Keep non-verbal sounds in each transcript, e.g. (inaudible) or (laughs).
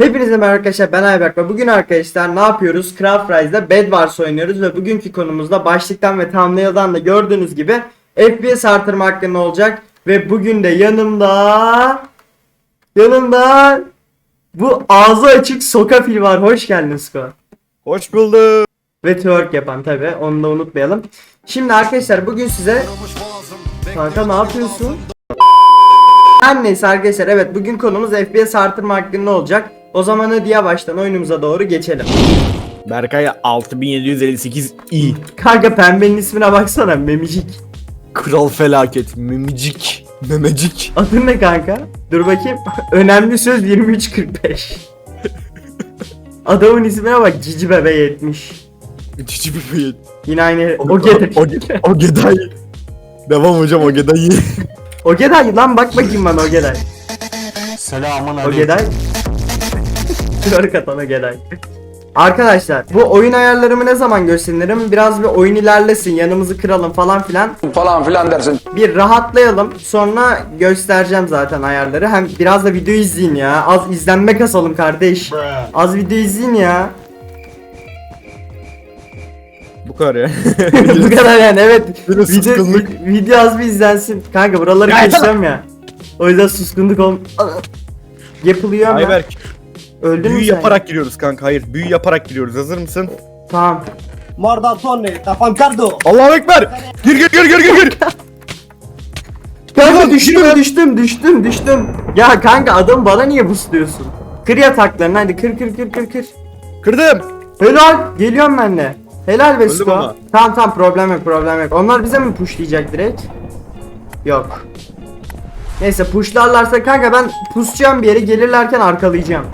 Hepinize merhaba arkadaşlar ben Ayberk ve bugün arkadaşlar ne yapıyoruz? Craft Rise'da Bed Wars oynuyoruz ve bugünkü konumuzda başlıktan ve thumbnail'dan da gördüğünüz gibi FPS artırma hakkında olacak ve bugün de yanımda yanımda bu ağzı açık Soka fil var. Hoş geldin Sko. Hoş bulduk. Ve twerk yapan tabi onu da unutmayalım. Şimdi arkadaşlar bugün size Kanka ne yapıyorsun? Her neyse arkadaşlar evet bugün konumuz FPS artırma hakkında olacak. O zaman hadi yavaştan oyunumuza doğru geçelim. Berkay 6758 i. Kanka pembenin ismine baksana Memicik. Kral felaket. Memicik. Memecik. Adın ne kanka? Dur bakayım. Önemli söz 2345. Adamın ismine bak Cici Bebe 70. Cici bir beyit. Yine aynı O, Ogeday. o, o, o Geday. Devam hocam o Geday. Ogeday lan bak bakayım bana Ogeday. Selamun Ogeday. Twerk atan Ogeday. Arkadaşlar bu oyun ayarlarımı ne zaman gösteririm? Biraz bir oyun ilerlesin yanımızı kıralım falan filan. falan filan dersin. Bir rahatlayalım sonra göstereceğim zaten ayarları. Hem biraz da video izleyin ya. Az izlenme kasalım kardeş. Az video izleyin ya. Bu kadar ya. (laughs) (laughs) Bu kadar yani evet. Video, video az bir izlensin. Kanka buraları Ya, keseceğim ya. O yüzden suskunluk ol... Yapılıyor ama. Ayberk. Öldün mü Büyü sen? yaparak giriyoruz kanka. Hayır büyü yaparak giriyoruz. Hazır mısın? Tamam. Mordatone, Tapancardo. Allahu Ekber. Gir gir gir gir gir gir. Kanka düştüm düştüm düştüm düştüm. Ya kanka adam bana niye busluyorsun? Kır yataklarını hadi kır kır kır kır kır. Kırdım. Helal geliyorum ben de. Helal Öldüm Vesko. ama. Tamam tamam problem yok problem yok. Onlar bize mi pushlayacak direkt? Yok. Neyse pushlarlarsa kanka ben pusacağım bir yere gelirlerken arkalayacağım.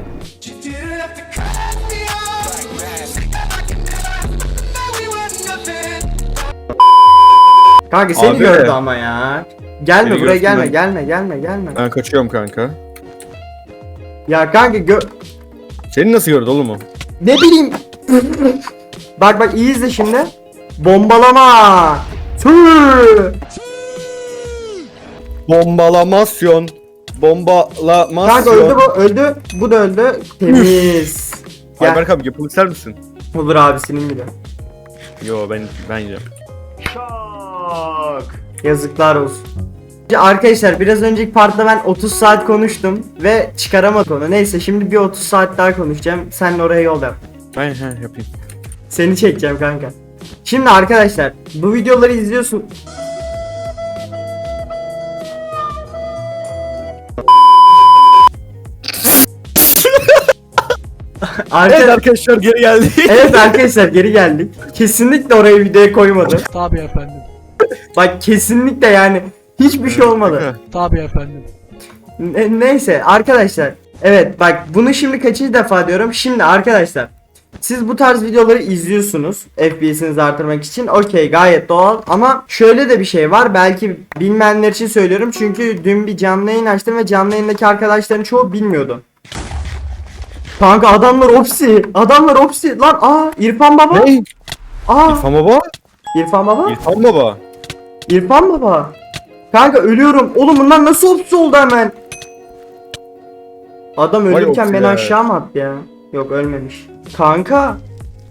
Kanka seni Abi. gördü ama ya. Gelme Beni buraya görsün gelme ben. gelme gelme gelme. Ben kaçıyorum kanka. Ya kanka gö Seni nasıl gördü oğlum o? ne bileyim. bak bak iyi izle şimdi. Bombalama. Tüh. Bombalamasyon. Bombalamasyon. Kanka öldü bu öldü. Bu da öldü. Temiz. Gel. Ayberk abi yapılmak ister misin? Olur abisinin bile. Yo ben ben yiyeceğim. Çok. Yazıklar olsun. Arkadaşlar biraz önceki partta ben 30 saat konuştum ve çıkaramadım onu. Neyse şimdi bir 30 saat daha konuşacağım. Sen oraya yol yap. Ben he, yapayım. Seni çekeceğim kanka. Şimdi arkadaşlar bu videoları izliyorsun. (laughs) Arka... Evet arkadaşlar geri geldik. Evet arkadaşlar geri geldik. Kesinlikle oraya videoya koymadım. Tabii efendim. Bak kesinlikle yani hiçbir şey olmadı. Tabii efendim. Ne- neyse arkadaşlar. Evet bak bunu şimdi kaçıncı defa diyorum. Şimdi arkadaşlar. Siz bu tarz videoları izliyorsunuz FPS'inizi artırmak için. Okey gayet doğal. Ama şöyle de bir şey var. Belki bilmeyenler için söylüyorum. Çünkü dün bir canlı yayın açtım ve canlı yayındaki arkadaşların çoğu bilmiyordu. Kanka adamlar opsi. Adamlar opsi. Lan aa İrfan Baba. Ne? Aa İrfan baba? İrfan Baba. İrfan baba. İrfan baba. Kanka ölüyorum. Oğlum bunlar nasıl opsi oldu hemen? Adam Vay ölürken beni aşağı mı attı ya? Yok ölmemiş. Kanka.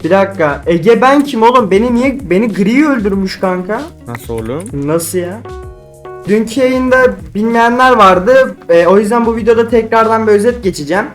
Bir dakika. Ege ben kim oğlum? Beni niye beni gri öldürmüş kanka? Nasıl oğlum? Nasıl ya? Dünkü yayında bilmeyenler vardı. E, o yüzden bu videoda tekrardan bir özet geçeceğim.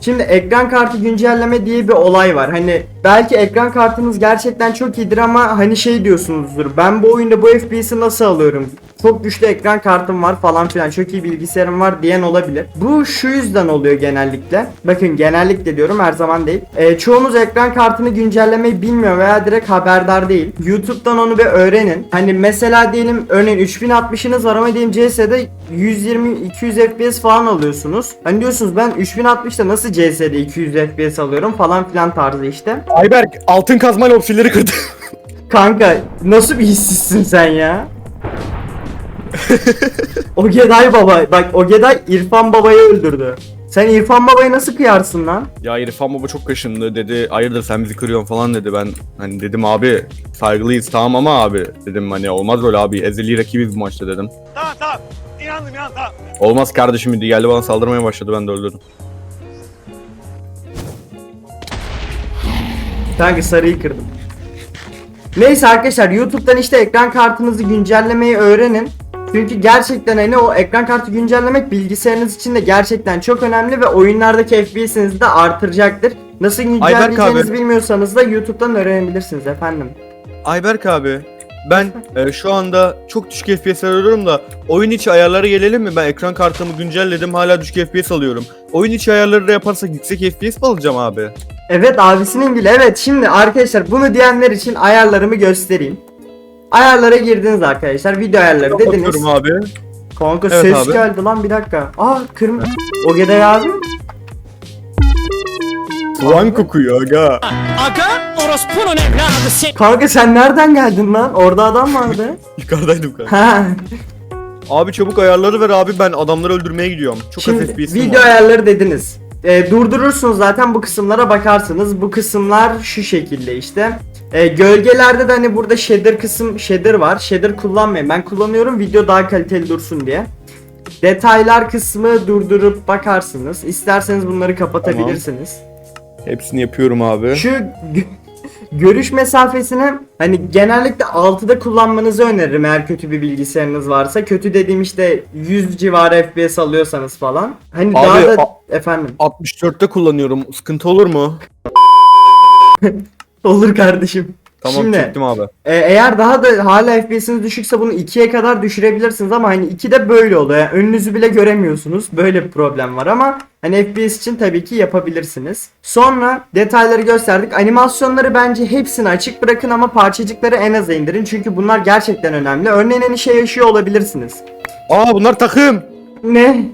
Şimdi ekran kartı güncelleme diye bir olay var. Hani belki ekran kartınız gerçekten çok iyidir ama hani şey diyorsunuzdur. Ben bu oyunda bu FPS'i nasıl alıyorum? Çok güçlü ekran kartım var falan filan. Çok iyi bilgisayarım var diyen olabilir. Bu şu yüzden oluyor genellikle. Bakın genellikle diyorum her zaman değil. E, çoğunuz ekran kartını güncellemeyi bilmiyor veya direkt haberdar değil. YouTube'dan onu bir öğrenin. Hani mesela diyelim örneğin 3060'ınız var ama diyelim CS'de 120-200 FPS falan alıyorsunuz. Hani diyorsunuz ben 3060'da nasıl CS'de 200 FPS alıyorum falan filan tarzı işte. Ayberk altın kazmayla opsileri kırdı. (laughs) Kanka nasıl bir hissizsin sen ya? Ogeday baba bak Ogeday İrfan babayı öldürdü. Sen İrfan babayı nasıl kıyarsın lan? ya İrfan baba çok kaşındı dedi. Hayırdır sen bizi kırıyorsun falan dedi. Ben hani dedim abi saygılıyız tamam ama abi dedim hani olmaz böyle abi ezeli rakibiz bu maçta dedim. Tamam tamam. İnandım inandım tamam. Olmaz kardeşim dedi geldi bana saldırmaya başladı ben de öldürdüm. Kanka sarıyı kırdım. Neyse arkadaşlar YouTube'dan işte ekran kartınızı güncellemeyi öğrenin. Çünkü gerçekten hani o ekran kartı güncellemek bilgisayarınız için de gerçekten çok önemli ve oyunlardaki FPS'inizi de artıracaktır. Nasıl güncelleyeceğinizi bilmiyorsanız da YouTube'dan öğrenebilirsiniz efendim. Ayberk abi ben e, şu anda çok düşük FPS alıyorum da oyun içi ayarlara gelelim mi? Ben ekran kartımı güncelledim hala düşük FPS alıyorum. Oyun içi ayarları da yaparsak yüksek FPS mi alacağım abi? Evet abisinin bile evet şimdi arkadaşlar bunu diyenler için ayarlarımı göstereyim. Ayarlara girdiniz arkadaşlar video ayarları dediniz. Bakıyorum abi. Kanka Evet ses abi. geldi lan bir dakika. Aa kırmızı. Ogeday abi. Soğan kokuyor aga. Aga orospunun evladı sen. Kanka sen nereden geldin lan? Orada adam vardı. (laughs) Yukarıdaydım kanka. ha. Abi çabuk ayarları ver abi ben adamları öldürmeye gidiyorum. Çok az Şimdi FPS'im video var. ayarları dediniz. Ee, durdurursunuz zaten bu kısımlara bakarsınız. Bu kısımlar şu şekilde işte. Ee, gölgelerde de hani burada shader kısım shader var. Shader kullanmayın. Ben kullanıyorum video daha kaliteli dursun diye. Detaylar kısmı durdurup bakarsınız. İsterseniz bunları kapatabilirsiniz. Hepsini yapıyorum abi. Şu görüş mesafesini hani genellikle 6'da kullanmanızı öneririm eğer kötü bir bilgisayarınız varsa. Kötü dediğim işte 100 civarı FPS alıyorsanız falan. Hani daha Abi, da a- efendim 64'te kullanıyorum. Sıkıntı olur mu? (laughs) olur kardeşim. Tamam Şimdi çektim abi. e, eğer daha da hala FPS'iniz düşükse bunu 2'ye kadar düşürebilirsiniz ama hani 2'de böyle oluyor. Yani önünüzü bile göremiyorsunuz. Böyle bir problem var ama hani FPS için tabii ki yapabilirsiniz. Sonra detayları gösterdik. Animasyonları bence hepsini açık bırakın ama parçacıkları en aza indirin. Çünkü bunlar gerçekten önemli. Örneğin hani şey yaşıyor olabilirsiniz. Aa bunlar takım. Ne?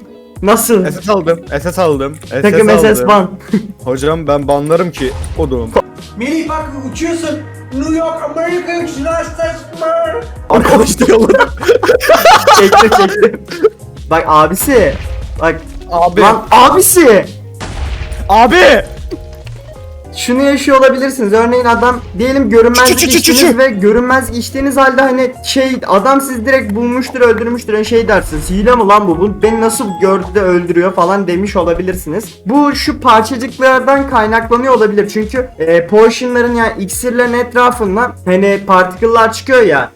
Nasıl? SS aldım. SS aldım. SS Takım aldım. SS ban. Hocam ben banlarım ki odum. Melih bak uçuyorsun. New York Amerika United Arkadaşlar yolladım. (laughs) çektim çektim. Bak abisi. Bak Abi. lan abisi. Abi. Şunu yaşıyor olabilirsiniz. Örneğin adam diyelim görünmezlik içtiniz çü. ve görünmez içtiğiniz halde hani şey adam sizi direkt bulmuştur öldürmüştür hani şey dersiniz. Hile mi lan bu? Bu beni nasıl gördü de öldürüyor falan demiş olabilirsiniz. Bu şu parçacıklardan kaynaklanıyor olabilir. Çünkü e, potionların yani iksirlerin etrafında hani particle'lar çıkıyor ya.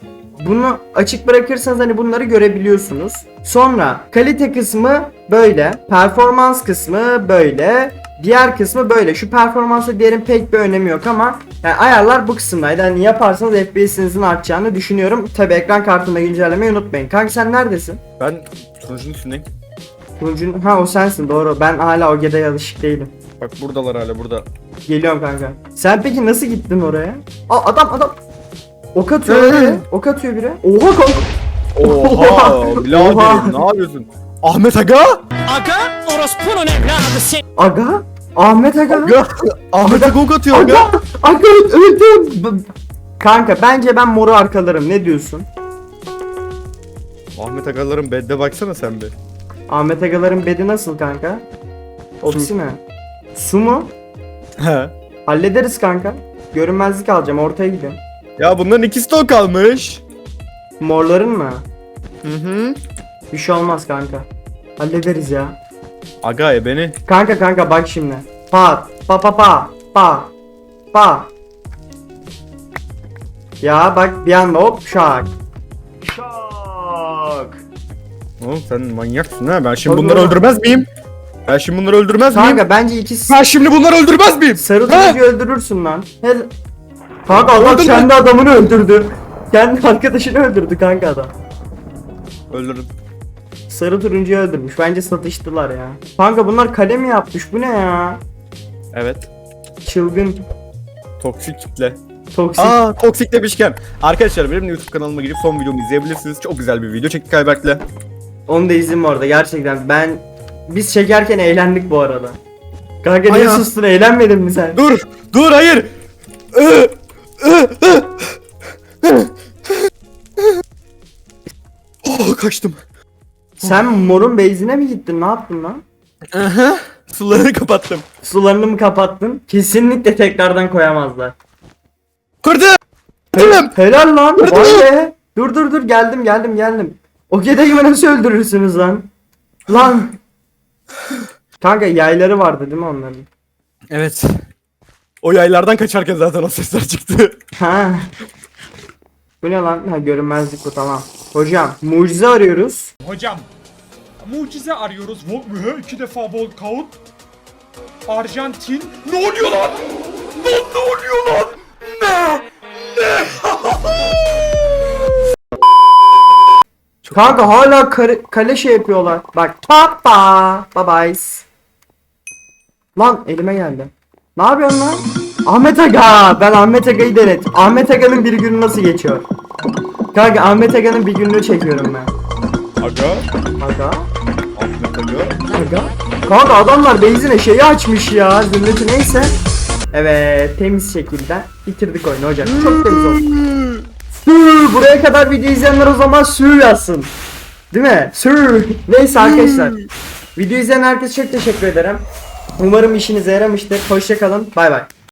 Bunu açık bırakırsanız hani bunları görebiliyorsunuz. Sonra kalite kısmı böyle, performans kısmı böyle, diğer kısmı böyle. Şu performansa diğerin pek bir önemi yok ama yani ayarlar bu kısımdaydı. Hani yaparsanız FPS'inizin artacağını düşünüyorum. Tabi ekran kartında güncellemeyi unutmayın. Kanka sen neredesin? Ben sunucunun üstündeyim. Turuncun... Ha o sensin doğru. Ben hala o gedeye alışık değilim. Bak buradalar hala burada. Geliyorum kanka. Sen peki nasıl gittin oraya? Aa adam adam. Ok atıyor biri. Ok atıyor biri. Oha kanka. Oha Oha. biraderim ne yapıyorsun? Ahmet Aga? Aga orospunun evladı sen. Aga. Ahmet Aga. Aga. Ahmet Aga ok atıyor Aga. Aga. Aga öldüm. B- Kanka bence ben moru arkalarım. Ne diyorsun? Ahmet Agaların bedde baksana sen bir. Ahmet Aga'ların bedi nasıl kanka? Opsi ne? Su mu? He. Hallederiz kanka. Görünmezlik alacağım. Ortaya gidin. Ya bunların ikisi de o kalmış. Morların mı? Hı hı. Bir şey olmaz kanka. Hallederiz ya. Aga e beni. Kanka kanka bak şimdi. Pat. Pa pa pa. Pa. Pa. Ya bak bir anda hop şak. Şak. Oğlum sen manyaksın ha. Ben şimdi Oğlum, bunları oğlum. öldürmez miyim? Ben şimdi bunları öldürmez miyim? Kanka bence ikisi Ben şimdi bunları öldürmez miyim? sarı Ha? turuncu öldürürsün lan. Hel Kanka adam kendi adamını öldürdü. Kendi arkadaşını öldürdü kanka adam. Öldürürüm. Sarı turuncuyu öldürmüş. Bence satıştılar ya. Kanka bunlar kale mi yapmış? Bu ne ya? Evet. Çılgın. Toksik kitle. Toksik. Aa toksik demişken. Arkadaşlar benim YouTube kanalıma girip son videomu izleyebilirsiniz. Çok güzel bir video çektik Ayberk'le. Onu da izin orada gerçekten. Ben biz çekerken eğlendik bu arada. Kanka niye sustun? Eğlenmedin mi sen? Dur! Dur hayır! Oh kaçtım. Sen morun base'ine mi gittin? Ne yaptın lan? Aha. Sularını kapattım. Sularını mı kapattın? Kesinlikle tekrardan koyamazlar. Kırdı! He- Kırdım! helal lan. Kırdım. Vay be. Dur dur dur geldim geldim geldim. O gedeyi nasıl öldürürsünüz lan? Lan. Kanka yayları vardı değil mi onların? Evet. O yaylardan kaçarken zaten o sesler çıktı. Ha. Bu ne lan? Ha görünmezlik bu tamam. Hocam mucize arıyoruz. Hocam mucize arıyoruz. Vol- iki defa Volkaut. Arjantin. Ne oluyor lan? Lan ne oluyor lan? (laughs) Kanka hala kare- kale şey yapıyorlar. Bak papa. Bye bye. Lan elime geldi. Ne yapıyorsun lan? Ahmet Aga. Ben Ahmet Aga'yı denet. Ahmet Aga'nın bir günü nasıl geçiyor? Kanka Ahmet Aga'nın bir gününü çekiyorum ben. Aga. Aga. Ahmet Aga. Aga. Kanka adamlar benzine şeyi açmış ya. Zümrütü neyse. Evet temiz şekilde bitirdik oyunu hocam. Çok temiz oldu. Sür, buraya kadar video izleyenler o zaman sür yazsın. Değil mi? Sür. Neyse arkadaşlar. Video izleyen herkese çok teşekkür ederim. Umarım işinize yaramıştır. Hoşçakalın. Bay bay.